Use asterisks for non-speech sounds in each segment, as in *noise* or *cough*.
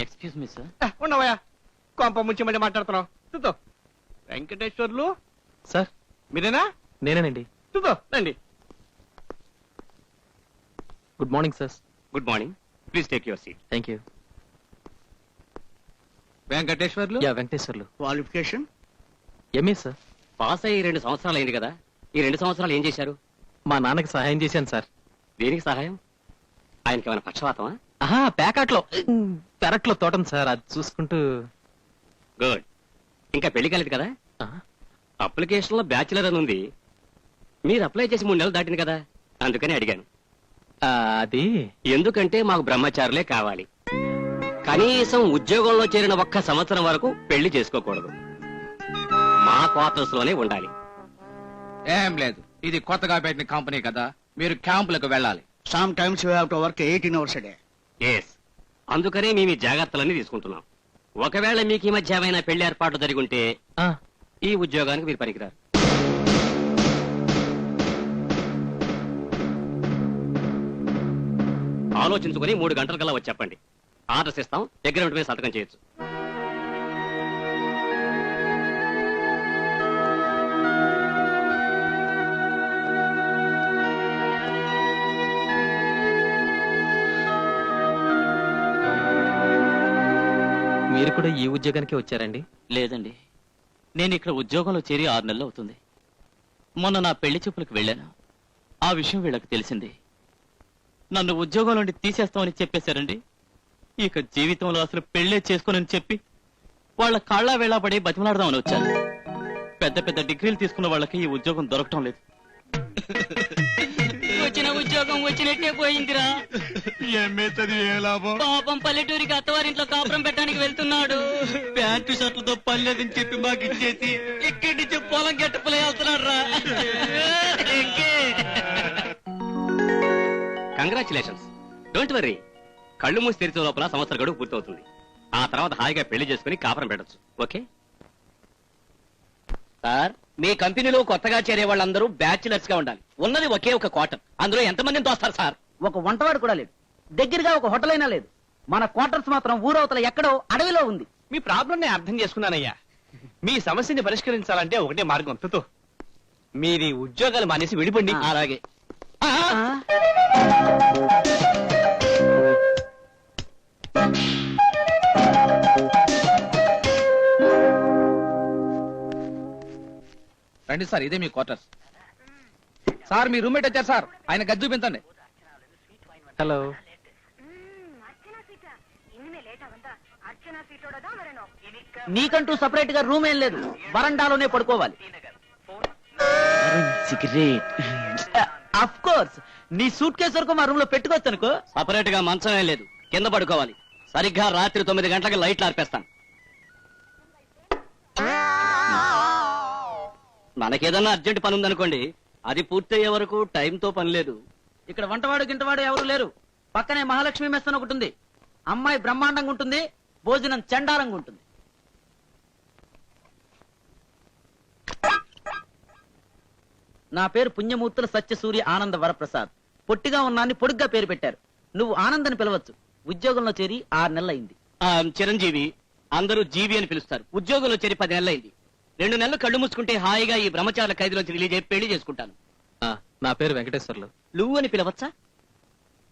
Excuse me sir. ఉండవయ్యా కొంప ముంచి మళ్ళీ మాట్లాడుతున్నావు. చూద్దాం. వెంకటేశ్వర్లు? సార్. మీరేనా? నేనేనండి. చూద్దాం రండి. Good morning sir. Good morning. Please take your seat. Thank you Venkateswarlu? Yeah Venkateswarlu. Qualification? MA sir. Pass అయ్యి రెండు సంవత్సరాలు అయింది కదా. ఈ రెండు సంవత్సరాలు ఏం చేశారు? మా నాన్నకి సహాయం చేశాను సార్. దేనికి సహాయం? ఆయనకి ఏమైనా పక్షవాతమా? ఆహా ప్యాకాట్లో. పెరట్లో తోటం సార్ అది చూసుకుంటూ. గుడ్. ఇంకా పెళ్ళి కాలేదు కదా? అప్లికేషన్లో బ్యాచులర్ అని ఉంది. మీరు అప్లై చేసి మూడు నెలలు దాటింది కదా? అందుకని అడిగాను. అది? ఎందుకంటే మాకు బ్రహ్మచారులే కావాలి. కనీసం ఉద్యోగంలో చేరిన ఒక్క సంవత్సరం వరకు పెళ్ళి చేసుకోకూడదు. మా క్వార్టర్స్లోనే ఉండాలి. ఏం లేదు. ఇది కొత్తగా పెట్టిన కంపెనీ కదా. మీరు క్యాంపులకు వెళ్ళాలి. Sometimes you have to work eighteen hours day yes అందుకనే మేము ఈ జాగ్రత్తలన్నీ తీసుకుంటున్నాం. ఒకవేళ మీకు ఈ మధ్య ఏమైనా పెళ్ళి ఏర్పాట్లు జరిగి ఉంటే ఆ, ఈ ఉద్యోగానికి మీరు పనికిరారు. ఆలోచించుకుని మూడు గంటల కల్లా వచ్చి చెప్పండి. ఆర్డర్స్ ఇస్తాం అగ్రిమెంట్ మీద సంతకం చేయొచ్చు. మీరు కూడా ఈ ఉద్యోగానికి వచ్చారండి? లేదండి. నేను ఇక్కడ ఉద్యోగంలో చేరి ఆరు నెలలు అవుతుంది. మొన్న నా పెళ్ళి చూపులకు వెళ్ళాను. ఆ విషయం వీళ్ళకి తెలిసింది. నన్ను ఉద్యోగం నుండి తీసేస్తామని చెప్పేశారండి. ఇక జీవితంలో అసలు పెళ్ళే చేసుకోనని చెప్పి వాళ్ళ కాళ్ళ వేళ పడి బతిమలాడదామని వచ్చాను. పెద్ద పెద్ద డిగ్రీలు తీసుకున్న వాళ్ళకి ఈ ఉద్యోగం దొరకటం లేదు. వచ్చిన ఉద్యోగం వచ్చినట్టే పోయిందిరా. పాపం పల్లెటూరికి అత్తవారింట్లో కాపురం పెట్టడానికి వెళ్తున్నాడు. ప్యాంటు షర్ట్లతో పనిలేదని చెప్పి మాకు ఇచ్చేసి ఇక్కడి నుంచి పొలం గట్టపలే వెళ్తున్నాడు రా. కంగ్రాచులేషన్స్ డోంట్ వరీ కళ్ళు మూసి తెరిచే లోపల సంవత్సర గడువు పూర్తవుతుంది. ఆ తర్వాత హాయిగా పెళ్ళి చేసుకుని కాపురం పెట్టొచ్చు. ఓకే సార్ మీ కంపెనీలో కొత్తగా చేరే వాళ్ళందరూ బ్యాచిలర్స్గా ఉండాలి. ఉన్నది ఒకే ఒక క్వార్టర్. అందులో ఎంతమందిని తోస్తారు సార్? ఒక వంటవాడు కూడా లేడు దగ్గరగా ఒక హోటల్ అయినా లేదు. మన క్వార్టర్స్ మాత్రం ఊరవతల ఎక్కడో అడవిలో ఉంది. మీ ప్రాబ్లం నేను అర్థం చేసుకున్నానయ్యా. మీ సమస్యని పరిష్కరించాలంటే ఒకటే మార్గం. తుతు. మీది ఉద్యోగాలు మానేసి విడిపండి అలాగే. రండి సార్ ఇదే మీ క్వార్టర్స్. సార్ మీ రూమ్మేట్ వచ్చారు సార్. ఆయన గది చూపించండి. హలో. నీకంటూ సపరేట్గా రూమ్ ఏం లేదు. వరండాలోనే పడుకోవాలి. సిగరెట్. అఫ్ కోర్స్ నీ సూట్ కేసు వరకు మా రూమ్లో పెట్టుకోవచ్చు అనుకో సపరేట్గా మంచం ఏం లేదు. కింద పడుకోవాలి. సరిగ్గా రాత్రి తొమ్మిది గంటలకు లైట్లు ఆర్పేస్తాను. మనకేదన్నా అర్జెంట్ పని ఉందనుకోండి అది పూర్తయ్యే వరకు టైంతో పని లేదు. ఇక్కడ వంటవాడు గింటవాడు ఎవరు లేరు. పక్కనే మహాలక్ష్మి మెస్ అని ఒకటి ఉంది అమ్మాయి బ్రహ్మాండంగా ఉంటుంది భోజనం చండాలంగా ఉంటుంది. నా పేరు పుణ్యమూర్తుల సత్యసూర్య ఆనంద వరప్రసాద్. పొట్టిగా ఉన్నాన్ని పొడుగ్గా పేరు పెట్టారు. నువ్వు ఆనందని పిలవచ్చు. ఉద్యోగంలో చేరి ఆరు నెలలైంది ఆ, చిరంజీవి అందరూ జీవి అని పిలుస్తారు. ఉద్యోగంలో చేరి పది నెలలైంది రెండు నెలలు కళ్ళు మూసుకుంటే హాయిగా ఈ బ్రహ్మచారుల ఖైదులోంచి రిలీజ్ అయ్యి పెళ్ళి చేసుకుంటాను. ఆ, నా పేరు వెంకటేశ్వర్లు. నువ్వు అని పిలవచ్చా?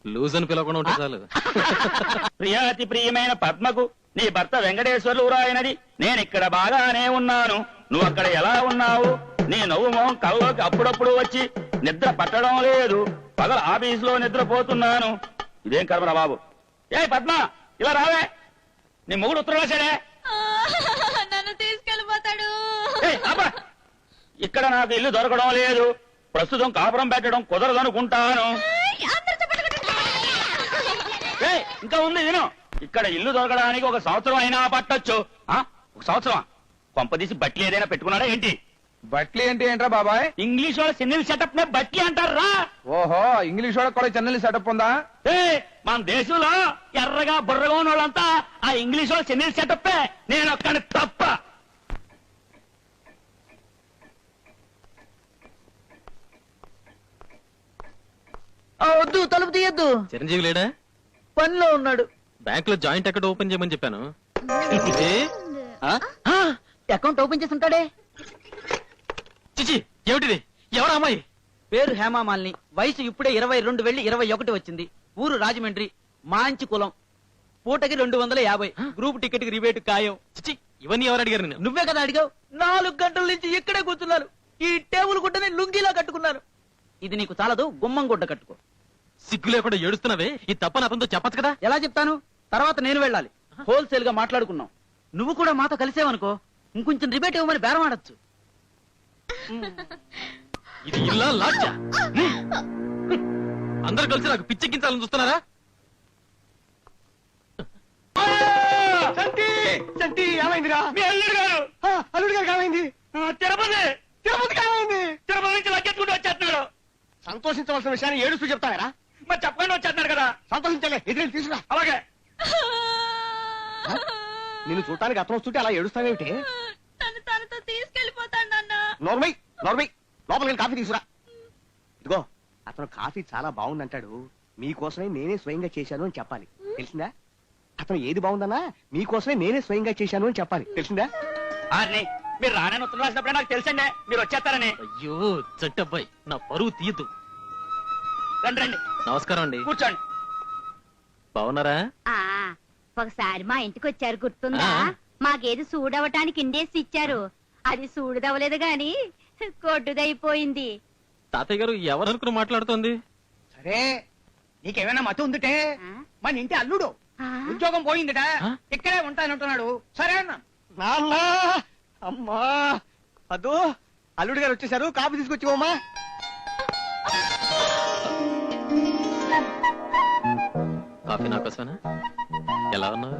లూజ్ అని పిలవకుండా ఉంటే చాలు. *laughs* ప్రియాతి ప్రియమైన పద్మకు నీ భర్త వెంకటేశ్వర్లు రాయనది నేను ఇక్కడ బాగానే ఉన్నాను. నువ్వు అక్కడ ఎలా ఉన్నావు? నీ నవ్వు మొహం కల్లోకి అప్పుడప్పుడు వచ్చి నిద్ర పట్టడం లేదు. పగల ఆఫీసులో నిద్రపోతున్నాను. ఇదేం కర్మరా బాబు? ఏ పద్మ ఇలా రావే. నీ మొగుడు ఉత్తరం రాశాడే. ఏయ్. ఇక్కడ నాకు ఇల్లు దొరకడం లేదు. ప్రస్తుతం కాపురం పెట్టడం కుదరదనుకుంటాను. ఏయ్, ఇంకా ఉంది విను. ఇక్కడ ఇల్లు దొరకడానికి ఒక సంవత్సరం అయినా పట్టొచ్చు. ఆ? ఒక సంవత్సరం. కొంపదీసి బట్టి ఏదైనా పెట్టుకున్నాడా ఏంటి? బట్లీ అంటే ఏంట్రా బాబాయ్? ఇంగ్లీష్ వాళ్ళ సినిల్ సెటప్ నే బట్టి అంటారా? ఓహో ఇంగ్లీష్ వాళ్ళకి కూడా చెన్నెల్లి సెటప్ ఉందా? ఏ మన దేశంలో ఎర్రగా బుర్రగా ఉన్న వాళ్ళంతా ఆ ఇంగ్లీష్ వాళ్ళ సినిల్ సెటప్ నేను ఒక్కడి తప్ప. వద్దు తలుపు తీయద్దు. చిరంజీవి లేడా? పనిలో ఉన్నాడు. బ్యాంక్లో జాయింట్ అకౌంట్ ఓపెన్ చేయమని చెప్పాను. ఏ? అకౌంట్ ఓపెన్ చేసి ఉంటాడే. చిచి ఏమిటిది? ఎవరు అమ్మాయి? పేరు హేమామాలిని వయసు ఇప్పుడే ఇరవై రెండు వెళ్ళి ఇరవై ఒకటి వచ్చింది. ఊరు రాజమండ్రి మాంచి కులం పూటకి రెండు వందల యాభై. గ్రూప్ టికెట్కి రిబేట్ ఖాయం. చిచి ఇవన్నీ ఎవరు అడిగారు నేను నువ్వే కదా అడిగావు? నాలుగు గంటల నుంచి ఇక్కడే కూర్చున్నాను ఈ టేబుల్ గుడ్డని లుంగిలా కట్టుకున్నాను ఇది నీకు చాలదు గుమ్మం గుడ్డ కట్టుకో. సిగ్గు లేకుండా ఏడుస్తున్నావే? ఈ తప్ప అతనితో చెప్పచ్చు కదా? ఎలా చెప్తాను? తర్వాత నేను వెళ్ళాలి. హోల్సేల్గా మాట్లాడుకున్నాం. నువ్వు కూడా మాతో కలిసేవనుకో. ఇంకొంచెం రిబేట్ ఇవ్వమని బేరం ఆడొచ్చు. ఇది ఇల్లా లాడ్జా అందరు కలిసి నాకు పిచ్చెక్కించాలని చూస్తున్నారా? చంటి ఏమైందిరా? మీ అల్లుడు గారు! అల్లుడు గారు ఏమైంది? తిరుపతి! తిరుపతి ఏమైంది? తిరుపతి నుంచి లగ్గెత్తుకుంటూ వచ్చేస్తున్నాడు సంతోషించవలసిన విషయాన్ని ఏడుస్తూ చెప్తారా మరి చెప్పకుండా వచ్చేస్తున్నాడు కదా. సంతోషించలే ఎదురు తీసుకురా. అలాగే. నిన్ను చూడటానికి అతను వస్తుంటే అలా ఏడుస్తావేమిటి? తనతో నాన్న. నోర్మై నోర్మై లోపలికి కాఫీ తీసుకురా. ఇదిగో అతను కాఫీ చాలా బాగుందంటాడు. మీకోసమే నేనే స్వయంగా చేశాను అని చెప్పాలి. తెలిసిందా? అతను ఏది బాగుందన్నా మీకోసమే నేనే స్వయంగా చేశాను అని చెప్పాలి. తెలిసిందా? మీరు రానని ఉత్తరం రాసినప్పుడే నాకు తెలుసండి. మీరు వచ్చేస్తారని. అయ్యో చట్టబ్బాయి నా పరువు తీయద్దు. రండి రండి. నమస్కారం అండి. కూర్చోండి. బాగున్నారా? ఆ ఒకసారి మా ఇంటికి వచ్చారు గుర్తుందా? ఆ. మాకేది సూడవటానికి ఇండేసి ఇచ్చారు. అది సూడుదవలేదు గాని కొట్టుదైపోయింది తాతయ్య గారు ఎవరు అనుకుని మాట్లాడుతోంది? సరే నీకేమైనా మతి ఉందిటే? ఆ? మన ఇంటి అల్లుడు. ఆ? ఉద్యోగం పోయిందిట. ఆ? ఇక్కడే ఉంటానంటున్నాడు. సరే అన్న. నాన్న అమ్మా. అదో అల్లుడు గారు వచ్చేసారు కాఫీ తీసుకొచ్చివమ్మా కాఫీ నా కోసమేనా? ఎలా ఉన్నావు?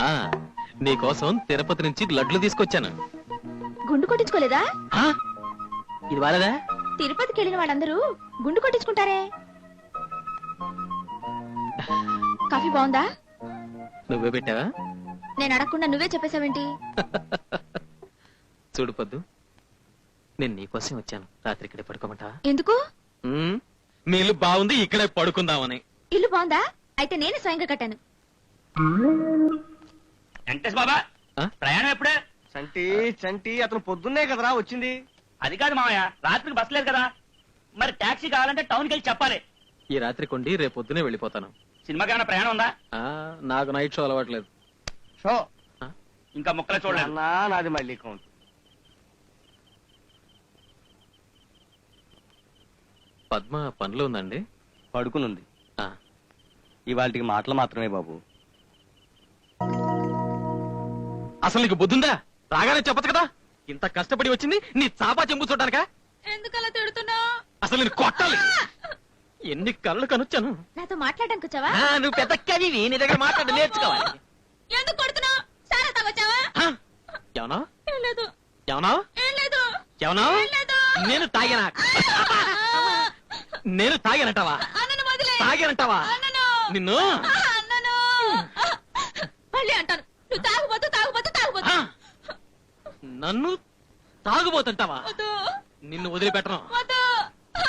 ఆ నీకోసం తిరుపతి నుంచి లడ్లు తీసుకొచ్చాను. గుండు కొట్టించుకోలేదా? ఆ? ఇది వాలేదా? తిరుపతికి వెళ్ళిన వాళ్ళందరూ గుండు కొట్టించుకుంటారే. కాఫీ బాగుందా? నువ్వే పెట్టావా? నేను అడగకుండా నువ్వే చెప్పేశావేంటి? *laughs* చూడు పొద్దు నేను నీకోసం వచ్చాను. రాత్రి ఇక్కడే పడుకోమంటావా? ఎందుకు? ఉమ్, మీ ఇల్లు బాగుంది ఇక్కడే పడుకుందామని. ఇల్లు బాగుందా? అయితే నేనే స్వయంగా కట్టాను. వెంకటేష్ బాబా ఆ? ప్రయాణం ఎప్పుడే? చంటి చంటి అతను పొద్దున్నే కదరా వచ్చింది. అది కాదు మామయ్య రాత్రికి బస్ లేదు కదా. మరి టాక్సీ కావాలంటే టౌన్కి వెళ్ళి చెప్పాలి. ఈ రాత్రి కొండి రేపు పొద్దునే వెళ్ళిపోతాను. సినిమాకి ఏమైనా ప్రయాణం ఉందా? ఆ నాకు నైట్ షో అలవాట్లేదు షో? ఇంకా ముక్కలు చూడలేదు. అన్నా నాది మళ్ళీ కౌంట్ పద్మ పనిలో ఉందండి? పడుకునుంది. ఇవాళకి మాటలు మాత్రమే బాబు. అసలు నీకు బుద్ధుందా? రాగానే చెప్పచ్చు కదా? ఇంత కష్టపడి వచ్చింది నీ చాపా చెంపు చూడడానికా? ఎందుకలా తిడుతున్నావు? అసలు నేను కొట్టాలి. ఎన్ని కళ్ళు కనొచ్చాను. నాతో మాట్లాడడానికి వచ్చావా ఆ, నువ్వు పెద్ద కవివి. నీ దగ్గర మాట్లాడి నేర్చుకోవాలి. ఎందుకు కొడుతున్నావు? సారా తాగొచ్చావా? ఆ, ఏమన్నా ఏం లేదు. ఏమన్నా ఏం లేదు. ఏమన్నా ఏం లేదు. నేను తాగినా? నేను తాగానంటావా? తాగానంటావా? నిన్ను? అన్నను. మళ్ళీ అంటాను. నువ్వు తాగుబోతు తాగుబోతు తాగుబోతు. ఆ, నన్ను తాగుబోతుంటావా? వద్దు. నిన్ను వదిలిపెట్టను. వద్దు.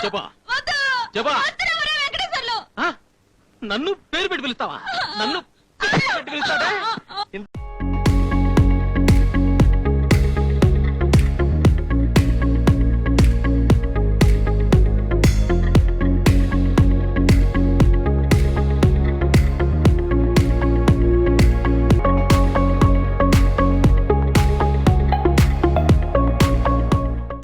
చెప్పా. వద్దు. చెప్పా. వద్దురా ఒరే వెంకటేశ్వర్లు. ఆ, నన్ను పేరు పెట్టి పిలుస్తావా? నన్ను పేరు పెట్టి పిలుస్తావా?